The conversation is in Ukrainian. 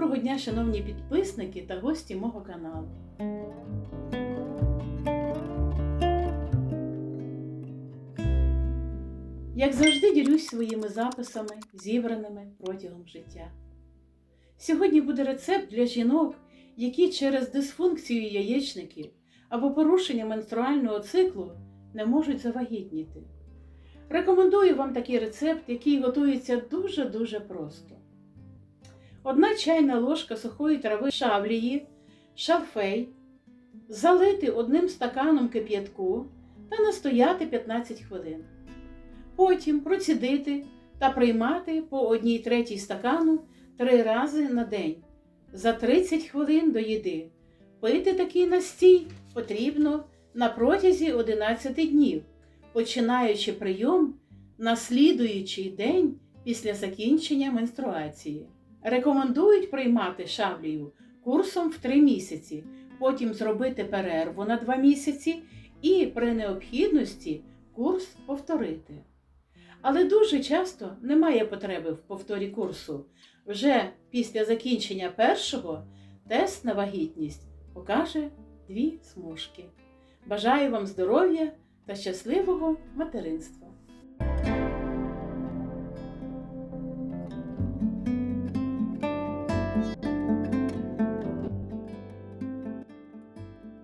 Доброго дня, шановні підписники та гості мого каналу. Як завжди ділюсь своїми записами, зібраними протягом життя. Сьогодні буде рецепт для жінок, які через дисфункцію яєчників або порушення менструального циклу не можуть завагітніти. Рекомендую вам такий рецепт, який готується дуже-дуже просто. Одна чайна ложка сухої трави шавлії, шалфей, залити одним стаканом кип'ятку та настояти 15 хвилин. Потім процідити та приймати по одній третій стакану три рази на день за 30 хвилин до їди. Пити такий настій потрібно на протязі 11 днів, починаючи прийом на слідуючий день після закінчення менструації. Рекомендують приймати шаблію курсом в 3 місяці, потім зробити перерву на 2 місяці і при необхідності курс повторити. Але дуже часто немає потреби в повторі курсу. Вже після закінчення першого тест на вагітність покаже дві смужки. Бажаю вам здоров'я та щасливого материнства!